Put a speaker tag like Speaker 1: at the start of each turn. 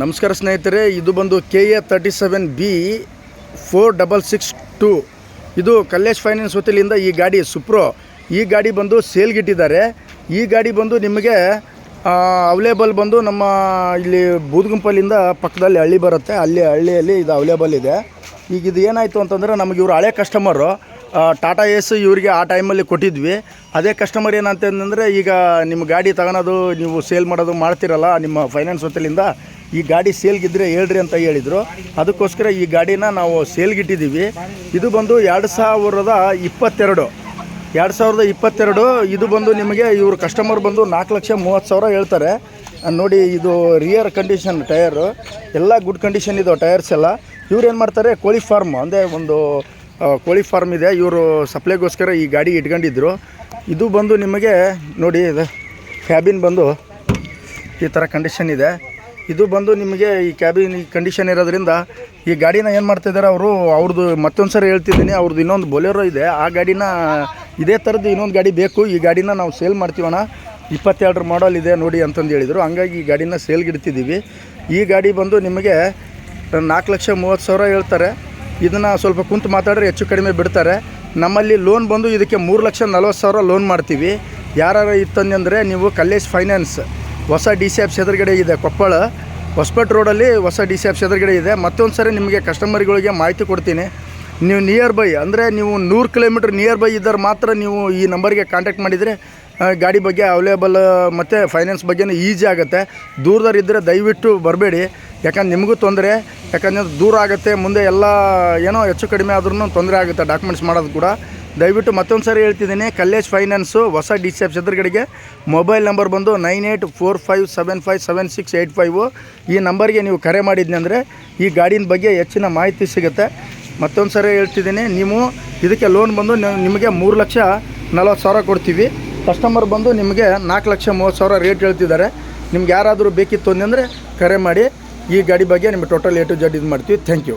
Speaker 1: ನಮಸ್ಕಾರ ಸ್ನೇಹಿತರೆ, ಇದು ಬಂದು K A thirty seven B four double six two. ಇದು ಕಲ್ಲೇಶ್ ಫೈನಾನ್ಸ್ ವತಿಯಿಂದ ಈ ಗಾಡಿ ಸುಪ್ರೋ. ಈ ಗಾಡಿ ಬಂದು ಸೇಲ್ಗಿಟ್ಟಿದ್ದಾರೆ. ಈ ಗಾಡಿ ಬಂದು ನಿಮಗೆ ಅವೈಲೇಬಲ್ ಬಂದು ನಮ್ಮ ಇಲ್ಲಿ ಬೂದ್ಗುಂಪಲ್ಲಿಂದ ಪಕ್ಕದಲ್ಲಿ ಹಳ್ಳಿ ಬರುತ್ತೆ. ಅಲ್ಲಿ ಹಳ್ಳಿಯಲ್ಲಿ ಇದು ಅವೈಲೇಬಲ್ ಇದೆ. ಈಗ ಇದು ಏನಾಯಿತು ಅಂತಂದರೆ, ನಮಗೆ ಇವರು ಹಳೆ ಕಸ್ಟಮರು ಟಾಟಾ ಏಸ್ ಇವರಿಗೆ ಆ ಟೈಮಲ್ಲಿ ಕೊಟ್ಟಿದ್ವಿ. ಅದೇ ಕಸ್ಟಮರ್ ಏನಂತಂದರೆ ಈಗ ನಿಮ್ಮ ಗಾಡಿ ತಗೊಳೋದು ನೀವು ಸೇಲ್ ಮಾಡೋದು ಮಾಡ್ತಿರಲ್ಲ ನಿಮ್ಮ ಫೈನಾನ್ಸ್ ಹೊತ್ತಲಿಂದ, ಈ ಗಾಡಿ ಸೇಲ್ಗಿದ್ರೆ ಹೇಳ್ರಿ ಅಂತ ಹೇಳಿದರು. ಅದಕ್ಕೋಸ್ಕರ ಈ ಗಾಡಿನ ನಾವು ಸೇಲ್ಗಿಟ್ಟಿದ್ದೀವಿ ಇದು ಬಂದು ಎರಡು ಸಾವಿರದ ಇಪ್ಪತ್ತೆರಡು. ಎರಡು ಸಾವಿರದ ಇಪ್ಪತ್ತೆರಡು, ಇದು ಬಂದು ನಿಮಗೆ ಇವರು ಕಸ್ಟಮರ್ ಬಂದು ನಾಲ್ಕು ಲಕ್ಷ ಮೂವತ್ತು ಸಾವಿರ ಹೇಳ್ತಾರೆ. ನೋಡಿ ಇದು ರಿಯರ್ ಕಂಡೀಷನ್ ಟಯರು ಎಲ್ಲ ಗುಡ್ ಕಂಡೀಷನ್ ಇದು ಟಯರ್ಸ್ ಎಲ್ಲ. ಇವ್ರು ಏನು ಮಾಡ್ತಾರೆ, ಕೋಳಿ ಫಾರ್ಮ್ ಅಂದರೆ ಒಂದು ಕೋಳಿ ಫಾರ್ಮ್ ಇದೆ. ಇವರು ಸಪ್ಲೈಗೋಸ್ಕರ ಈ ಗಾಡಿ ಇಟ್ಕೊಂಡಿದ್ರು. ಇದು ಬಂದು ನಿಮಗೆ ನೋಡಿ, ಇದು ಕ್ಯಾಬಿನ್ ಬಂದು ಈ ಥರ ಕಂಡೀಷನ್ ಇದೆ. ಇದು ಬಂದು ನಿಮಗೆ ಈ ಕ್ಯಾಬಿನ್ ಈ ಕಂಡೀಷನ್ ಇರೋದ್ರಿಂದ ಈ ಗಾಡಿನ ಏನು ಮಾಡ್ತಿದ್ದಾರೆ ಅವರು ಅವ್ರದ್ದು ಮತ್ತೊಂದು ಸರಿ ಹೇಳ್ತಿದ್ದೀನಿ. ಅವ್ರದ್ದು ಇನ್ನೊಂದು ಬೊಲೆರೋ ಇದೆ. ಆ ಗಾಡಿನ ಇದೇ ಥರದ್ದು ಇನ್ನೊಂದು ಗಾಡಿ ಬೇಕು. ಈ ಗಾಡಿನ ನಾವು ಸೇಲ್ ಮಾಡ್ತೀವಣ್ಣ. ಇಪ್ಪತ್ತೆರಡರ ಮಾಡಲ್ ಇದೆ ನೋಡಿ ಅಂತಂದು ಹೇಳಿದರು. ಹಂಗಾಗಿ ಈ ಗಾಡಿನ ಸೇಲ್ಗಿಡ್ತಿದ್ದೀವಿ ಈ ಗಾಡಿ ಬಂದು ನಿಮಗೆ ನಾಲ್ಕು ಲಕ್ಷ ಮೂವತ್ತು ಸಾವಿರ ಹೇಳ್ತಾರೆ. ಇದನ್ನು ಸ್ವಲ್ಪ ಕುಂತು ಮಾತಾಡಿದ್ರೆ ಹೆಚ್ಚು ಕಡಿಮೆ ಬಿಡ್ತಾರೆ. ನಮ್ಮಲ್ಲಿ ಲೋನ್ ಬಂದು ಇದಕ್ಕೆ ಮೂರು ಲಕ್ಷ ನಲ್ವತ್ತು ಸಾವಿರ ಲೋನ್ ಮಾಡ್ತೀವಿ. ಯಾರು ಇತ್ತಂದರೆ ನೀವು ಕಲ್ಲೇಶ್ ಫೈನಾನ್ಸ್ ಹೊಸ ಡಿ ಸಿ ಎಫ್ಸ್ ಎದುರುಗಡೆ ಇದೆ, ಕೊಪ್ಪಳ. ಹೊಸಪೇಟೆ ರೋಡಲ್ಲಿ ಹೊಸ ಡಿ ಸಿ ಎಫ್ಸ್ ಎದುರುಗಡೆ ಇದೆ. ಮತ್ತೊಂದು ಸರಿ ನಿಮಗೆ ಕಸ್ಟಮರ್ಗಳಿಗೆ ಮಾಹಿತಿ ಕೊಡ್ತೀನಿ. ನೀವು ನಿಯರ್ ಬೈ ಅಂದರೆ ನೀವು ನೂರು ಕಿಲೋಮೀಟ್ರ್ ನಿಯರ್ ಬೈ ಇದ್ದರೆ ಮಾತ್ರ ನೀವು ಈ ನಂಬರ್ಗೆ ಕಾಂಟ್ಯಾಕ್ಟ್ ಮಾಡಿದರೆ ಗಾಡಿ ಬಗ್ಗೆ ಅವೈಲೇಬಲ್ ಮತ್ತು ಫೈನಾನ್ಸ್ ಬಗ್ಗೆನೂ ಈಸಿ ಆಗುತ್ತೆ. ದೂರದವ್ರು ಇದ್ದರೆ ದಯವಿಟ್ಟು ಬರಬೇಡಿ. ಯಾಕಂದ್ರೆ ನಿಮಗೂ ತೊಂದರೆ. ಯಾಕಂದರೆ ದೂರ ಆಗುತ್ತೆ, ಮುಂದೆ ಎಲ್ಲ ಏನೋ ಹೆಚ್ಚು ಕಡಿಮೆ ಆದ್ರೂ ತೊಂದರೆ ಆಗುತ್ತೆ ಡಾಕ್ಯುಮೆಂಟ್ಸ್ ಮಾಡೋದು ಕೂಡ. ದಯವಿಟ್ಟು ಮತ್ತೊಂದು ಸಾರಿ ಹೇಳ್ತಿದ್ದೀನಿ, ಕಲ್ಲೇಶ್ ಫೈನಾನ್ಸು ಹೊಸ ಡಿ ಸಿ ಎಫ್ ಎದುರುಗಡೆಗೆ ಮೊಬೈಲ್ ನಂಬರ್ ಬಂದು nine eight four five seven five seven six eight five. ಈ ನಂಬರ್ಗೆ ನೀವು ಕರೆ ಮಾಡಿದ್ನಿ ಅಂದರೆ ಈ ಗಾಡಿನ ಬಗ್ಗೆ ಹೆಚ್ಚಿನ ಮಾಹಿತಿ ಸಿಗುತ್ತೆ. ಮತ್ತೊಂದು ಸಾರಿ ಹೇಳ್ತಿದ್ದೀನಿ, ನೀವು ಇದಕ್ಕೆ ಲೋನ್ ಬಂದು ನಿಮಗೆ ಮೂರು ಲಕ್ಷ ನಲ್ವತ್ತು ಸಾವಿರ ಕೊಡ್ತೀವಿ. ಕಸ್ಟಮರ್ ಬಂದು ನಿಮಗೆ ನಾಲ್ಕು ಲಕ್ಷ ಮೂವತ್ತು ಸಾವಿರ ರೇಟ್ ಹೇಳ್ತಿದ್ದಾರೆ. ನಿಮ್ಗೆ ಯಾರಾದರೂ ಬೇಕಿತ್ತು ಅಂದರೆ ಕರೆ ಮಾಡಿ. ಈ ಗಾಡಿ ಬಗ್ಗೆ ನಿಮಗೆ ಟೋಟಲ್ ಎ ಟು ಜಡ್ ಇದು ಮಾಡ್ತೀವಿ. Thank you